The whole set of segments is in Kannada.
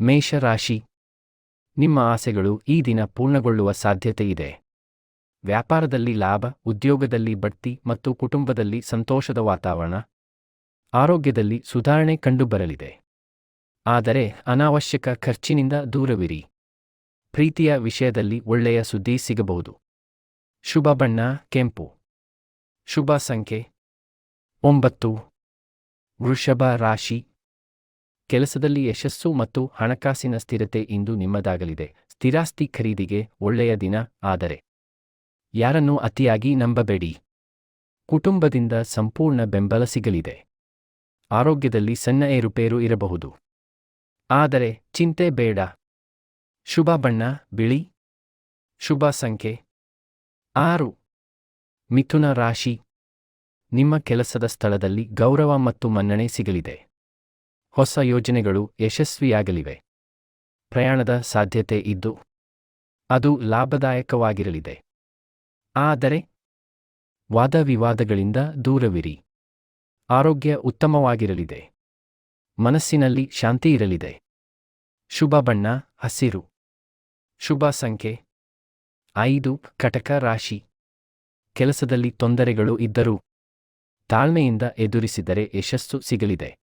ಮೇಷರಾಶಿ. ನಿಮ್ಮ ಆಸೆಗಳು ಈ ದಿನ ಪೂರ್ಣಗೊಳ್ಳುವ ಸಾಧ್ಯತೆ ಇದೆ. ವ್ಯಾಪಾರದಲ್ಲಿ ಲಾಭ, ಉದ್ಯೋಗದಲ್ಲಿ ಬಡ್ತಿ ಮತ್ತು ಕುಟುಂಬದಲ್ಲಿ ಸಂತೋಷದ ವಾತಾವರಣ. ಆರೋಗ್ಯದಲ್ಲಿ ಸುಧಾರಣೆ ಕಂಡುಬರಲಿದೆ. ಆದರೆ ಅನಾವಶ್ಯಕ ಖರ್ಚಿನಿಂದ ದೂರವಿರಿ. ಪ್ರೀತಿಯ ವಿಷಯದಲ್ಲಿ ಒಳ್ಳೆಯ ಸುದ್ದಿ ಸಿಗಬಹುದು. ಶುಭ ಬಣ್ಣ, ಕೆಂಪು. ಶುಭ ಸಂಖ್ಯೆ. ಒಂಬತ್ತು. ವೃಷಭ ರಾಶಿ. ಕೆಲಸದಲ್ಲಿ ಯಶಸ್ಸು ಮತ್ತು ಹಣಕಾಸಿನ ಸ್ಥಿರತೆ ಇಂದು ನಿಮ್ಮದಾಗಲಿದೆ. ಸ್ಥಿರಾಸ್ತಿ ಖರೀದಿಗೆ ಒಳ್ಳೆಯ ದಿನ, ಆದರೆ ಯಾರನ್ನು ಅತಿಯಾಗಿ ನಂಬಬೇಡಿ. ಕುಟುಂಬದಿಂದ ಸಂಪೂರ್ಣ ಬೆಂಬಲ ಸಿಗಲಿದೆ. ಆರೋಗ್ಯದಲ್ಲಿ ಸಣ್ಣ ಏರುಪೇರು ಇರಬಹುದು. ಆದರೆ ಚಿಂತೆ ಬೇಡ. ಶುಭ ಬಣ್ಣ, ಬಿಳಿ. ಶುಭ ಸಂಖ್ಯೆ. ಆರು. ಮಿಥುನ ರಾಶಿ. ನಿಮ್ಮ ಕೆಲಸದ ಸ್ಥಳದಲ್ಲಿ ಗೌರವ ಮತ್ತು ಮನ್ನಣೆ ಸಿಗಲಿದೆ. ಹೊಸ ಯೋಜನೆಗಳು ಯಶಸ್ವಿಯಾಗಲಿವೆ. ಪ್ರಯಾಣದ ಸಾಧ್ಯತೆ ಇದ್ದು, ಅದು ಲಾಭದಾಯಕವಾಗಿರಲಿದೆ. ಆದರೆ, ವಾದವಿವಾದಗಳಿಂದ ದೂರವಿರಿ. ಆರೋಗ್ಯ ಉತ್ತಮವಾಗಿರಲಿದೆ. ಮನಸ್ಸಿನಲ್ಲಿ ಶಾಂತಿ ಇರಲಿದೆ. ಶುಭ ಬಣ್ಣ, ಹಸಿರು. ಶುಭ ಸಂಖ್ಯೆ, ಐದು, ಕಟಕ ರಾಶಿ. ಕೆಲಸದಲ್ಲಿ ತೊಂದರೆಗಳು ಇದ್ದರೂ, ತಾಳ್ಮೆಯಿಂದ ಎದುರಿಸಿದರೆ ಯಶಸ್ಸು ಸಿಗಲಿದೆ.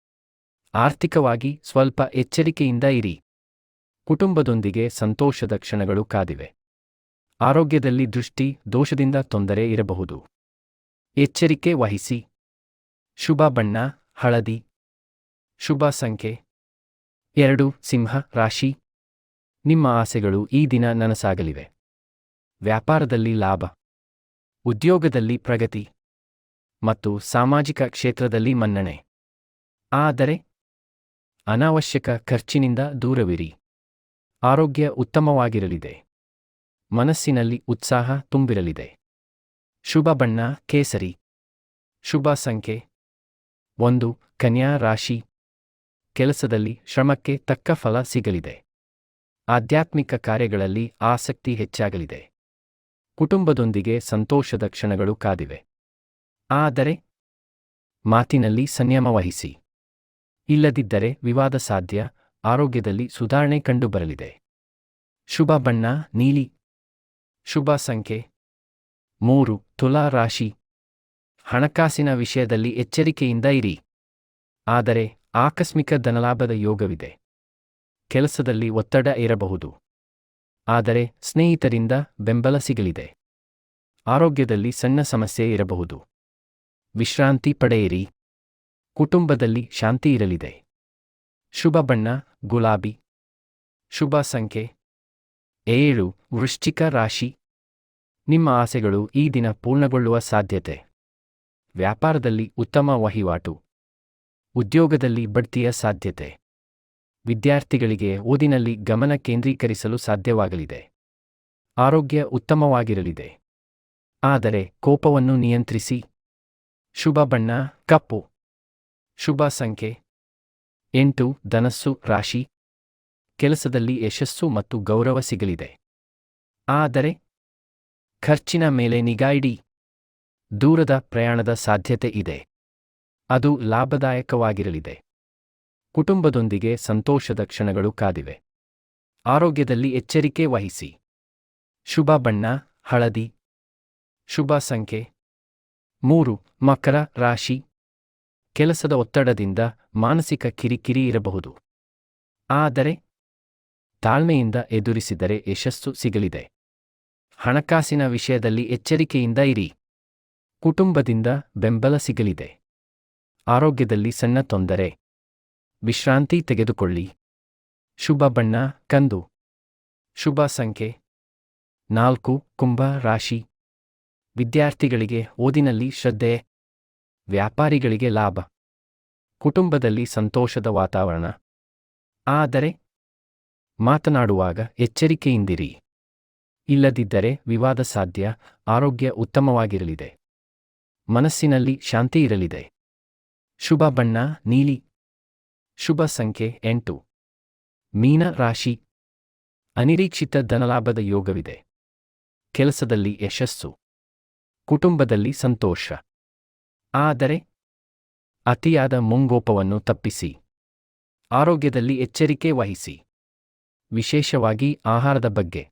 ಆರ್ಥಿಕವಾಗಿ ಸ್ವಲ್ಪ ಎಚ್ಚರಿಕೆಯಿಂದ ಇರಿ. ಕುಟುಂಬದೊಂದಿಗೆ ಸಂತೋಷದ ಕ್ಷಣಗಳು ಕಾದಿವೆ. ಆರೋಗ್ಯದಲ್ಲಿ ದೃಷ್ಟಿ, ದೋಷದಿಂದ ತೊಂದರೆ ಇರಬಹುದು. ಎಚ್ಚರಿಕೆ ವಹಿಸಿ. ಶುಭ ಬಣ್ಣ, ಹಳದಿ. ಶುಭ ಸಂಖ್ಯೆ. ಎರಡು, ಸಿಂಹ, ರಾಶಿ. ನಿಮ್ಮ ಆಸೆಗಳು ಈ ದಿನ ನನಸಾಗಲಿವೆ. ವ್ಯಾಪಾರದಲ್ಲಿ ಲಾಭ. ಉದ್ಯೋಗದಲ್ಲಿ ಪ್ರಗತಿ. ಮತ್ತು ಸಾಮಾಜಿಕ ಕ್ಷೇತ್ರದಲ್ಲಿ ಮನ್ನಣೆ. ಆದರೆ ಅನಾವಶ್ಯಕ ಖರ್ಚಿನಿಂದ ದೂರವಿರಿ. ಆರೋಗ್ಯ ಉತ್ತಮವಾಗಿರಲಿದೆ. ಮನಸ್ಸಿನಲ್ಲಿ ಉತ್ಸಾಹ ತುಂಬಿರಲಿದೆ. ಶುಭ ಬಣ್ಣ, ಕೇಸರಿ. ಶುಭ ಸಂಖ್ಯೆ ಒಂದು, ಕನ್ಯಾ ರಾಶಿ. ಕೆಲಸದಲ್ಲಿ ಶ್ರಮಕ್ಕೆ ತಕ್ಕ ಫಲ ಸಿಗಲಿದೆ. ಆಧ್ಯಾತ್ಮಿಕ ಕಾರ್ಯಗಳಲ್ಲಿ ಆಸಕ್ತಿ ಹೆಚ್ಚಾಗಲಿದೆ. ಕುಟುಂಬದೊಂದಿಗೆ ಸಂತೋಷದ ಕ್ಷಣಗಳು ಕಾದಿವೆ. ಆದರೆ ಮಾತಿನಲ್ಲಿ ಸಂಯಮ ವಹಿಸಿ. ಇಲ್ಲದಿದ್ದರೆ ವಿವಾದ ಸಾಧ್ಯ, ಆರೋಗ್ಯದಲ್ಲಿ ಸುಧಾರಣೆ ಕಂಡುಬರಲಿದೆ. ಶುಭ ಬಣ್ಣ, ನೀಲಿ. ಶುಭ ಸಂಖ್ಯೆ ಮೂರು, ತುಲಾ ರಾಶಿ. ಹಣಕಾಸಿನ ವಿಷಯದಲ್ಲಿ ಎಚ್ಚರಿಕೆಯಿಂದ ಇರಿ. ಆದರೆ, ಆಕಸ್ಮಿಕ ಧನಲಾಭದ ಯೋಗವಿದೆ. ಕೆಲಸದಲ್ಲಿ ಒತ್ತಡ ಇರಬಹುದು. ಆದರೆ, ಸ್ನೇಹಿತರಿಂದ ಬೆಂಬಲ ಸಿಗಲಿದೆ. ಆರೋಗ್ಯದಲ್ಲಿ ಸಣ್ಣ ಸಮಸ್ಯೆ ಇರಬಹುದು. ವಿಶ್ರಾಂತಿ ಪಡೆಯಿರಿ. ಕುಟುಂಬದಲ್ಲಿ ಶಾಂತಿ ಇರಲಿದೆ. ಶುಭ ಬಣ್ಣ, ಗುಲಾಬಿ. ಶುಭ ಸಂಖ್ಯೆ ಏಳು, ವೃಶ್ಚಿಕ ರಾಶಿ. ನಿಮ್ಮ ಆಸೆಗಳು ಈ ದಿನ ಪೂರ್ಣಗೊಳ್ಳುವ ಸಾಧ್ಯತೆ. ವ್ಯಾಪಾರದಲ್ಲಿ ಉತ್ತಮ ವಹಿವಾಟು. ಉದ್ಯೋಗದಲ್ಲಿ ಬಡ್ತಿಯ ಸಾಧ್ಯತೆ. ವಿದ್ಯಾರ್ಥಿಗಳಿಗೆ ಓದಿನಲ್ಲಿ ಗಮನ ಕೇಂದ್ರೀಕರಿಸಲು ಸಾಧ್ಯವಾಗಲಿದೆ. ಆರೋಗ್ಯ ಉತ್ತಮವಾಗಿರಲಿದೆ. ಆದರೆ ಕೋಪವನ್ನು ನಿಯಂತ್ರಿಸಿ. ಶುಭ ಬಣ್ಣ, ಕಪ್ಪು. ಶುಭ ಸಂಖ್ಯೆ. ಎಂಟು, ಧನಸ್ಸು, ರಾಶಿ. ಕೆಲಸದಲ್ಲಿ ಯಶಸ್ಸು ಮತ್ತು ಗೌರವ ಸಿಗಲಿದೆ. ಆದರೆ, ಖರ್ಚಿನ ಮೇಲೆ ನಿಗಾ ಇಡಿ. ದೂರದ ಪ್ರಯಾಣದ ಸಾಧ್ಯತೆ ಇದೆ. ಅದು ಲಾಭದಾಯಕವಾಗಿರಲಿದೆ. ಕುಟುಂಬದೊಂದಿಗೆ ಸಂತೋಷದ ಕ್ಷಣಗಳು ಕಾದಿವೆ. ಆರೋಗ್ಯದಲ್ಲಿ ಎಚ್ಚರಿಕೆ ವಹಿಸಿ. ಶುಭ ಬಣ್ಣ, ಹಳದಿ. ಶುಭ ಸಂಖ್ಯೆ. ಮೂರು, ಮಕರ ರಾಶಿ. ಕೆಲಸದ ಒತ್ತಡದಿಂದ ಮಾನಸಿಕ ಕಿರಿಕಿರಿ ಇರಬಹುದು. ಆದರೆ ತಾಳ್ಮೆಯಿಂದ ಎದುರಿಸಿದರೆ ಯಶಸ್ಸು ಸಿಗಲಿದೆ. ಹಣಕಾಸಿನ ವಿಷಯದಲ್ಲಿ ಎಚ್ಚರಿಕೆಯಿಂದ ಇರಿ. ಕುಟುಂಬದಿಂದ ಬೆಂಬಲ ಸಿಗಲಿದೆ. ಆರೋಗ್ಯದಲ್ಲಿ ಸಣ್ಣ ತೊಂದರೆ. ವಿಶ್ರಾಂತಿ ತೆಗೆದುಕೊಳ್ಳಿ. ಶುಭ ಬಣ್ಣ, ಕಂದು. ಶುಭ ಸಂಖ್ಯೆ. ನಾಲ್ಕು, ಕುಂಭ ರಾಶಿ. ವಿದ್ಯಾರ್ಥಿಗಳಿಗೆ ಓದಿನಲ್ಲಿ ಶ್ರದ್ಧೆ. ವ್ಯಾಪಾರಿಗಳಿಗೆ ಲಾಭ. ಕುಟುಂಬದಲ್ಲಿ ಸಂತೋಷದ ವಾತಾವರಣ. ಆದರೆ, ಮಾತನಾಡುವಾಗ ಎಚ್ಚರಿಕೆಯಿಂದಿರಿ. ಇಲ್ಲದಿದ್ದರೆ ವಿವಾದ ಸಾಧ್ಯ, ಆರೋಗ್ಯ ಉತ್ತಮವಾಗಿರಲಿದೆ. ಮನಸ್ಸಿನಲ್ಲಿ ಶಾಂತಿ ಇರಲಿದೆ. ಶುಭ ಬಣ್ಣ, ನೀಲಿ. ಶುಭ ಸಂಖ್ಯೆ ಎಂಟು. ಮೀನ ರಾಶಿ. ಅನಿರೀಕ್ಷಿತ ಧನಲಾಭದ ಯೋಗವಿದೆ. ಕೆಲಸದಲ್ಲಿ ಯಶಸ್ಸು. ಕುಟುಂಬದಲ್ಲಿ ಸಂತೋಷ. ಆದರೆ ಅತಿಯಾದ ಮುಂಗೋಪವನ್ನು ತಪ್ಪಿಸಿ. ಆರೋಗ್ಯದಲ್ಲಿ ಎಚ್ಚರಿಕೆ ವಹಿಸಿ. ವಿಶೇಷವಾಗಿ ಆಹಾರದ ಬಗ್ಗೆ.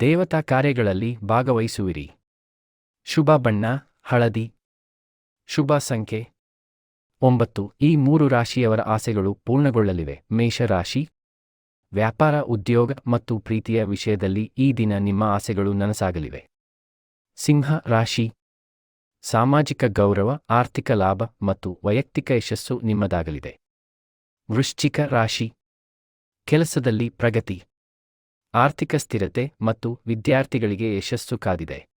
ದೇವತಾ ಕಾರ್ಯಗಳಲ್ಲಿ ಭಾಗವಹಿಸುವಿರಿ. ಶುಭ ಬಣ್ಣ, ಹಳದಿ. ಶುಭ ಸಂಖ್ಯೆ ಒಂಬತ್ತು. ಈ ಮೂರು ರಾಶಿಯವರ ಆಸೆಗಳು ಪೂರ್ಣಗೊಳ್ಳಲಿವೆ. ಮೇಷರಾಶಿ. ವ್ಯಾಪಾರ, ಉದ್ಯೋಗ ಮತ್ತು ಪ್ರೀತಿಯ ವಿಷಯದಲ್ಲಿ ಈ ದಿನ ನಿಮ್ಮ ಆಸೆಗಳು ನನಸಾಗಲಿವೆ. ಸಿಂಹ ರಾಶಿ. ಸಾಮಾಜಿಕ ಗೌರವ, ಆರ್ಥಿಕ ಲಾಭ ಮತ್ತು ವೈಯಕ್ತಿಕ ಯಶಸ್ಸು ನಿಮ್ಮದಾಗಲಿದೆ. ವೃಶ್ಚಿಕ ರಾಶಿ. ಕೆಲಸದಲ್ಲಿ ಪ್ರಗತಿ. ಆರ್ಥಿಕ ಸ್ಥಿರತೆ ಮತ್ತು ವಿದ್ಯಾರ್ಥಿಗಳಿಗೆ ಯಶಸ್ಸು ಕಾದಿದೆ.